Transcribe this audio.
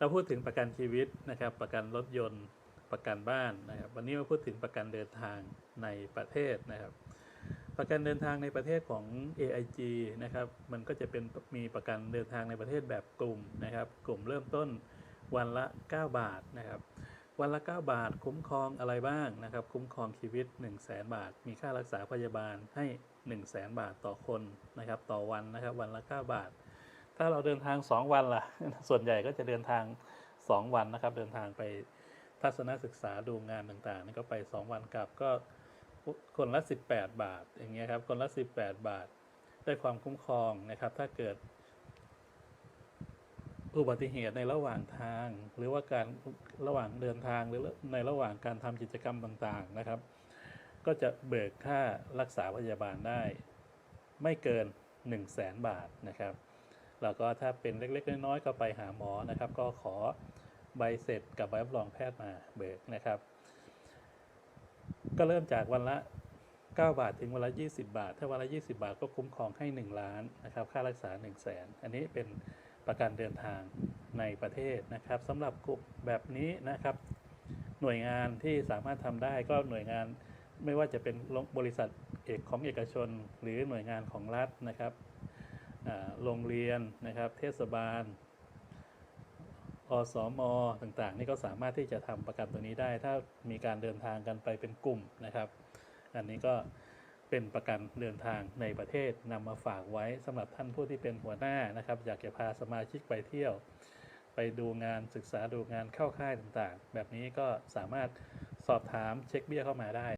เราพูดถึงประกันชีวิตนะครับ ประกันรถยนต์ประกันบ้านนะครับ วันนี้มาพูดถึงประกันเดินทางในประเทศนะครับ ประกันเดินทางในประเทศของ AIG นะครับ มันก็จะเป็นมีประกันเดินทางในประเทศแบบกลุ่มนะครับ กลุ่มเริ่มต้นวันละ 9 บาทนะครับ วันละ 9 บาทคุ้มครองอะไรบ้างนะครับ คุ้มครองชีวิต 1 0 0 0 0แบาท มีค่ารักษาพยาบาลให้ 1 0 0 0 0แบาทต่อคนนะครับ ต่อวันนะครับ วันละ 9 บาท ถ้าเราเดินทาง2วันล่ะ ส่วนใหญ่ก็จะเดินทาง2วันนะครับ เดินทางไปทัศนศึกษาดูงานต่างๆนี่ก็ไป2วันกลับก็คนละ 18 บาท อย่างเงี้ยครับคนละ 18 บาทได้ความคุ้มครองนะครับ ถ้าเกิด อุบัติเหตุในระหว่างทาง หรือว่าการระหว่างเดินทางหรือในระหว่างการทำกิจกรรมต่างๆนะครับ ก็จะเบิกค่ารักษาพยาบาลได้ ไม่เกิน 1 0 0 0 0แสนบาทนะครับ แล้วก็ถ้าเป็นเล็กๆน้อยๆก็ไปหาหมอนะครับ ก็ขอใบเสร็จกับใบรับรองแพทย์มาเบิกนะครับ ก็เริ่มจากวันละ 9 บาทถึงวันละ 20 บาท ถ้าวันละ 20 บาทก็คุ้มครองให้ 1 ล้านนะครับ ค่ารักษา 1 0 0 0 0แสนอันนี้เป็นประกันเดินทางในประเทศนะครับสำหรับกลุ่มแบบนี้นะครับ หน่วยงานที่สามารถทำได้ก็หน่วยงานไม่ว่าจะเป็นบริษัทเอกของเอกชน หรือหน่วยงานของรัฐนะครับ โรงเรียนนะครับ เทศบาล อสมต่างๆ นี่ก็สามารถที่จะทำประกันตัวนี้ได้ ถ้ามีการเดินทางกันไปเป็นกลุ่มนะครับ อันนี้ก็เป็นประกันเดินทางในประเทศนำมาฝากไว้สำหรับท่านผู้ที่เป็นหัวหน้านะครับ อยากจะพาสมาชิกไปเที่ยว ไปดูงานศึกษาดูงานเข้าค่ายต่างๆ แบบนี้ก็สามารถสอบถามเช็คเบี้ยเข้ามาได้